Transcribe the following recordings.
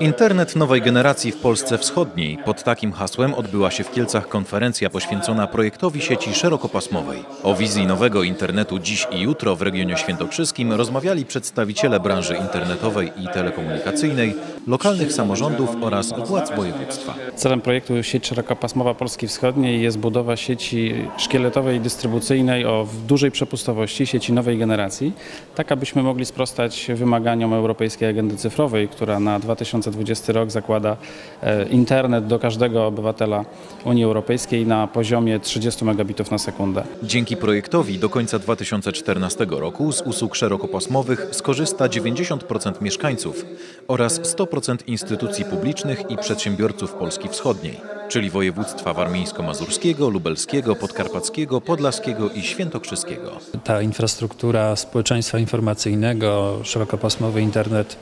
Internet nowej generacji w Polsce Wschodniej. Pod takim hasłem odbyła się w Kielcach konferencja poświęcona projektowi sieci szerokopasmowej. O wizji nowego internetu dziś i jutro w regionie świętokrzyskim rozmawiali przedstawiciele branży internetowej i telekomunikacyjnej, lokalnych samorządów oraz władz województwa. Celem projektu Sieć Szerokopasmowa Polski Wschodniej jest budowa sieci szkieletowej i dystrybucyjnej o w dużej przepustowości, sieci nowej generacji, tak abyśmy mogli sprostać wymaganiom Europejskiej Agendy Cyfrowej, która na 2020 rok zakłada e, internet do każdego obywatela Unii Europejskiej na poziomie 30 megabitów na sekundę. Dzięki projektowi do końca 2014 roku z usług szerokopasmowych skorzysta 90% mieszkańców oraz 100% instytucji publicznych i przedsiębiorców Polski Wschodniej, czyli województwa warmińsko-mazurskiego, lubelskiego, podkarpackiego, podlaskiego i świętokrzyskiego. ta infrastruktura społeczeństwa informacyjnego, szerokopasmowy internet,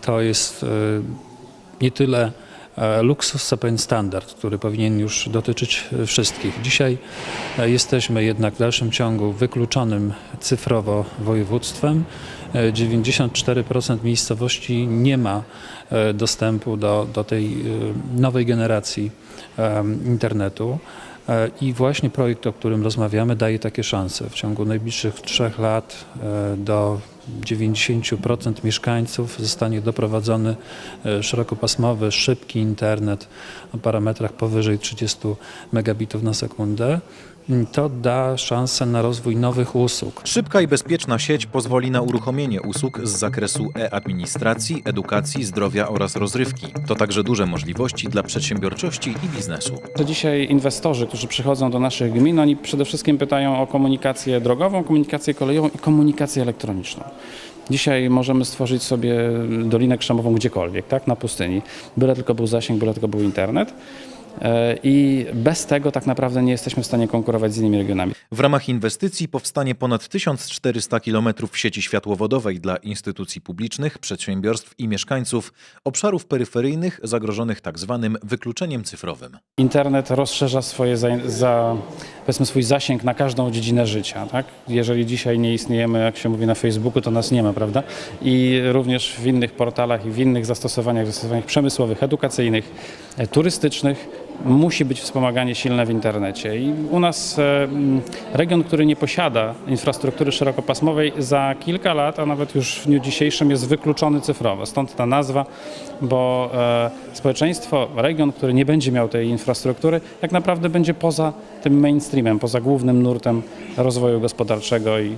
to jest e, nie tyle luksus, co pewien standard, który powinien już dotyczyć e, wszystkich. Dzisiaj e, jesteśmy jednak w dalszym ciągu wykluczonym cyfrowo województwem. E, 94% miejscowości nie ma e, dostępu do, do tej e, nowej generacji internetu. E, I właśnie projekt, o którym rozmawiamy, daje takie szanse. W ciągu najbliższych trzech lat e, do 90% mieszkańców zostanie doprowadzony e, szerokopasmowy, szybki internet o parametrach powyżej 30 megabitów na sekundę. To da szansę na rozwój nowych usług. Szybka i bezpieczna sieć pozwoli na uruchomienie usług z zakresu e-administracji, edukacji, zdrowia oraz rozrywki. To także duże możliwości dla przedsiębiorczości i biznesu. To dzisiaj inwestorzy, którzy przychodzą do naszych gmin, oni przede wszystkim pytają o komunikację drogową, komunikację kolejową i komunikację elektroniczną. Dzisiaj możemy stworzyć sobie Dolinę Krzemową gdziekolwiek, tak, na pustyni, byle tylko był zasięg, byle tylko był internet. E, I bez tego tak naprawdę nie jesteśmy w stanie konkurować z innymi regionami. W ramach inwestycji powstanie ponad 1400 km sieci światłowodowej dla instytucji publicznych, przedsiębiorstw i mieszkańców obszarów peryferyjnych zagrożonych tzw. wykluczeniem cyfrowym. Internet rozszerza swoje za, za, powiedzmy swój zasięg na każdą dziedzinę życia. Tak? Jeżeli dzisiaj nie istniejemy, jak się mówi na Facebooku, to nas nie ma, prawda? I również w innych portalach i w innych zastosowaniach, zastosowaniach przemysłowych, edukacyjnych, e, turystycznych musi być wspomaganie silne w internecie. I u nas e, region, który nie posiada infrastruktury szerokopasmowej, za kilka lat, a nawet już w dniu dzisiejszym jest wykluczony cyfrowo. Stąd ta nazwa, bo e, społeczeństwo, region, który nie będzie miał tej infrastruktury, tak naprawdę będzie poza tym mainstreamem, poza głównym nurtem rozwoju gospodarczego i,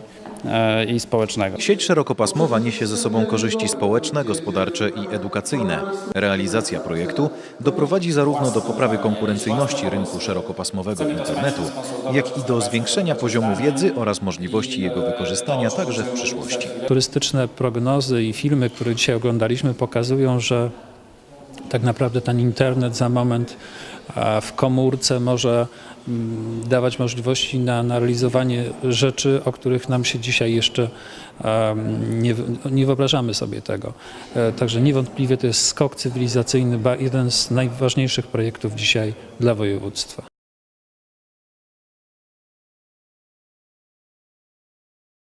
i społecznego. Sieć szerokopasmowa niesie ze sobą korzyści społeczne, gospodarcze i edukacyjne. Realizacja projektu doprowadzi zarówno do poprawy konkurencyjności rynku szerokopasmowego internetu, jak i do zwiększenia poziomu wiedzy oraz możliwości jego wykorzystania także w przyszłości. Turystyczne prognozy i filmy, które dzisiaj oglądaliśmy, pokazują, że tak naprawdę ten internet za moment w komórce może mm, dawać możliwości na, na realizowanie rzeczy, o których nam się dzisiaj jeszcze nie, nie wyobrażamy sobie tego. E, Także niewątpliwie to jest skok cywilizacyjny, jeden z najważniejszych projektów dzisiaj dla województwa.